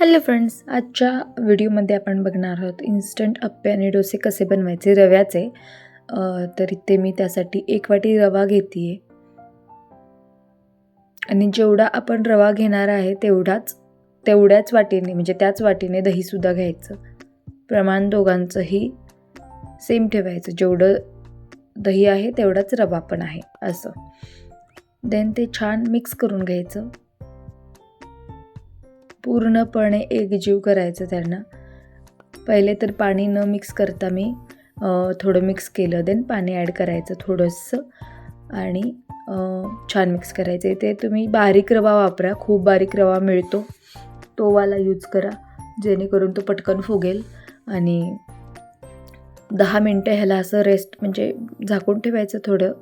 Hello friends आजच्या व्हिडिओमध्ये आपण बघणार आहोत इन्स्टंट अप्पे आणि डोसे कसे बनवायचे रव्याचे. तर इथे मी त्यासाठी एक वाटी रवा घेते आहे आणि जेवढा आपण रवा घेणार आहे तेवढाच तेवढ्याच वाटीने म्हणजे त्याच वाटीने दहीसुद्धा घ्यायचं. प्रमाण दोघांचंही सेम ठेवायचं. जेवढं दही आहे तेवढाच रवा पण आहे असं. देन ते छान मिक्स करून घ्यायचं. पूर्णपणे एकजीव करायचं त्यांना. पहिले तर पाणी न मिक्स करता मी थोडं मिक्स केलं. देन पाणी ॲड करायचं थोडंसं आणि छान मिक्स करायचं. ते तुम्ही बारीक रवा वापरा. खूप बारीक रवा मिळतो. तोवाला यूज करा. जेणेकरून तो पटकन फुगेल आणि दहा मिनटं ह्याला असं रेस्ट म्हणजे झाकून ठेवायचं थोडं.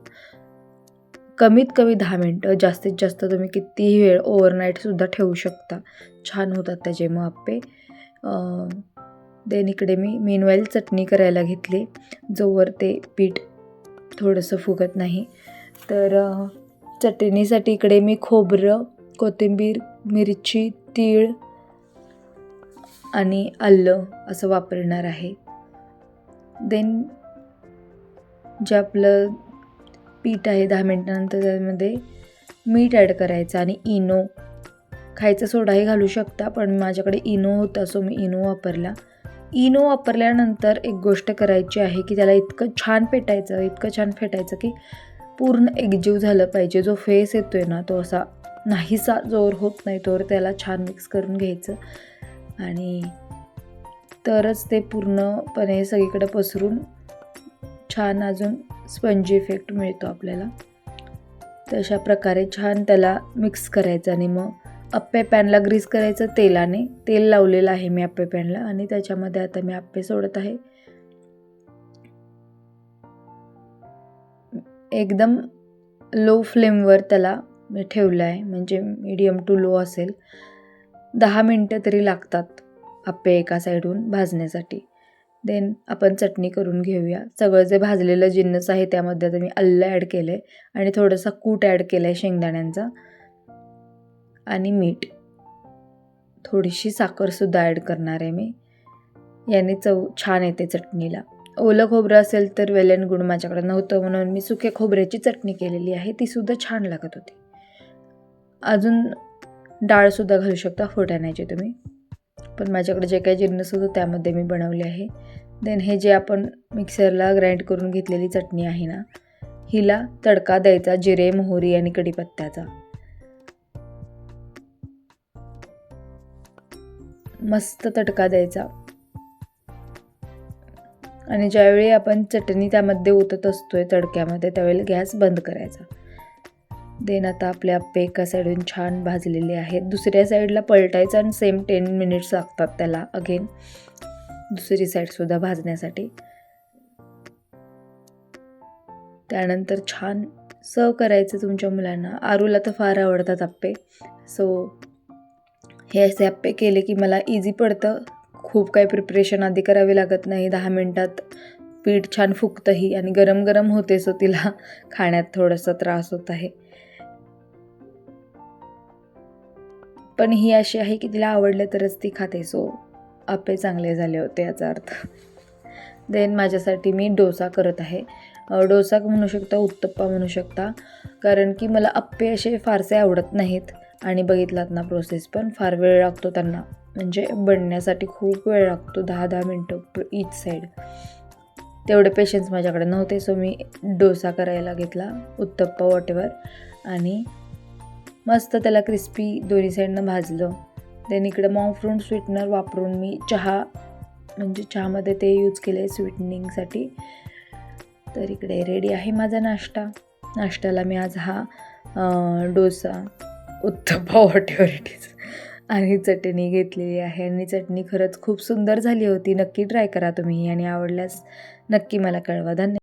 कमीत कमी दहा मिनटं जास्तीत जास्त तुम्ही कितीही वेळ ओव्हरनाईटसुद्धा ठेवू शकता. छान होतात त्याचे मग आप्पे देन इकडे मी मेनवाईल चटणी करायला घेतली. जोवर ते पीठ थोडंसं फुगत नाही. तर चटणीसाठी इकडे मी खोबरं कोथिंबीर मिरची तीळ आणि आलं असं वापरणार आहे. देन जे आपलं पीठ आहे दहा मिनटानंतर त्यामध्ये मीठ ॲड करायचं आणि इनो. खायचा सोडाही घालू शकता पण माझ्याकडे इनो होता सो मी इनो वापरला. इनो वापरल्यानंतर एक गोष्ट करायची आहे की त्याला इतकं छान पेटायचं इतकं छान फेटायचं की पूर्ण एकजीव झालं पाहिजे. जो फेस येतो आहे ना तो असा नाहीसा जोर होत नाही तोवर त्याला छान मिक्स करून घ्यायचं. आणि तरच ते पूर्णपणे सगळीकडे पसरून छान अजून स्पंजी इफेक्ट मिळतो आपल्याला. तशा प्रकारे छान त्याला मिक्स करायचं आणि मग अप्पे पॅनला ग्रीस करायचं तेलाने. तेल लावलेलं आहे मी अप्पे पॅनला आणि त्याच्यामध्ये आता मी अप्पे सोडत आहे. एकदम लो फ्लेमवर त्याला मी ठेवलं आहे. म्हणजे मीडियम टू लो असेल. दहा मिनटं तरी लागतात अप्पे एका साईडहून भाजण्यासाठी. देन आपण चटणी करून घेऊया. सगळं जे भाजलेलं जिन्नस आहे त्यामध्ये आता मी अल्लं ॲड केलं आहे आणि थोडासा कूट ॲड केला आहे शेंगदाण्यांचा. आणि मीठ. थोडीशी साखरसुद्धा ॲड करणार आहे मी. याने चव छान येते चटणीला. ओलं खोबरं असेल तर वेल अँड गुड माझ्याकडे नव्हतं म्हणून मी सुक्या खोबऱ्याची चटणी केलेली आहे. तीसुद्धा छान लागत होती. अजून डाळसुद्धा घालू शकता. फुटाण्याची तुम्ही. पण माझ्याकडे जे काही जिन्नस होतं त्यामध्ये मी बनवले आहे. देन हे जे आपण मिक्सरला ग्राइंड करून घेतलेली चटणी आहे ना हिला तडका द्यायचा जिरे मोहरी आणि कढीपत्त्याचा मस्त तडका द्यायचा. आणि ज्यावेळी आपण चटणी त्यामध्ये ओतत असतोय तडक्यामध्ये त्यावेळी गॅस बंद करायचा. देन आता आपले आप्पे एका साईडून छान भाजलेले आहेत. दुसऱ्या साईडला पलटायचं आणि सेम टेन मिनिट्स लागतात त्याला अगेन दुसरी साईडसुद्धा भाजण्यासाठी. त्यानंतर छान सर्व करायचं तुमच्या मुलांना. आरूला तर फार आवडतात आप्पे. सो हे असे आप्पे केले की मला इझी पडतं. खूप काही प्रिपरेशन आधी करावी लागत नाही. दहा मिनटात पीठ छान फुगतंही आणि गरम गरम होते सो तिला खाण्यात थोडासा त्रास होत आहे. पण ही अशी आहे की तिला आवडलं तरच ती खाते. सो आप्पे चांगले झाले होते याचा अर्थ. देन माझ्यासाठी मी डोसा करत आहे. डोसा म्हणू शकता उत्तप्पा म्हणू शकता. कारण की मला अप्पे असे फारसे आवडत नाहीत. आणि बघितलात ना प्रोसेस पण फार वेळ लागतो त्यांना. म्हणजे बनण्यासाठी खूप वेळ लागतो दहा दहा मिनटं ईच साईड तेवढे पेशन्स माझ्याकडे नव्हते सो मी डोसा करायला घेतला उत्तप्पा वॉटेवर आणि मस्त त्याला क्रिस्पी दोन्ही साईडनं भाजलं. देन इकडं मॉम फ्रूट स्वीटनर वापरून मी चहा म्हणजे चहामध्ये ते यूज केले स्वीटनिंगसाठी तर इकडे रेडी आहे माझा नाश्ता. नाश्त्याला मी आज हा dosa uttappa whatever it is आणि चटणी घेतलेली आहे. आणि चटणी खरंच खूप सुंदर झाली होती. नक्की ट्राय करा तुम्ही आणि आवडल्यास नक्की मला कळवा. धन्यवाद.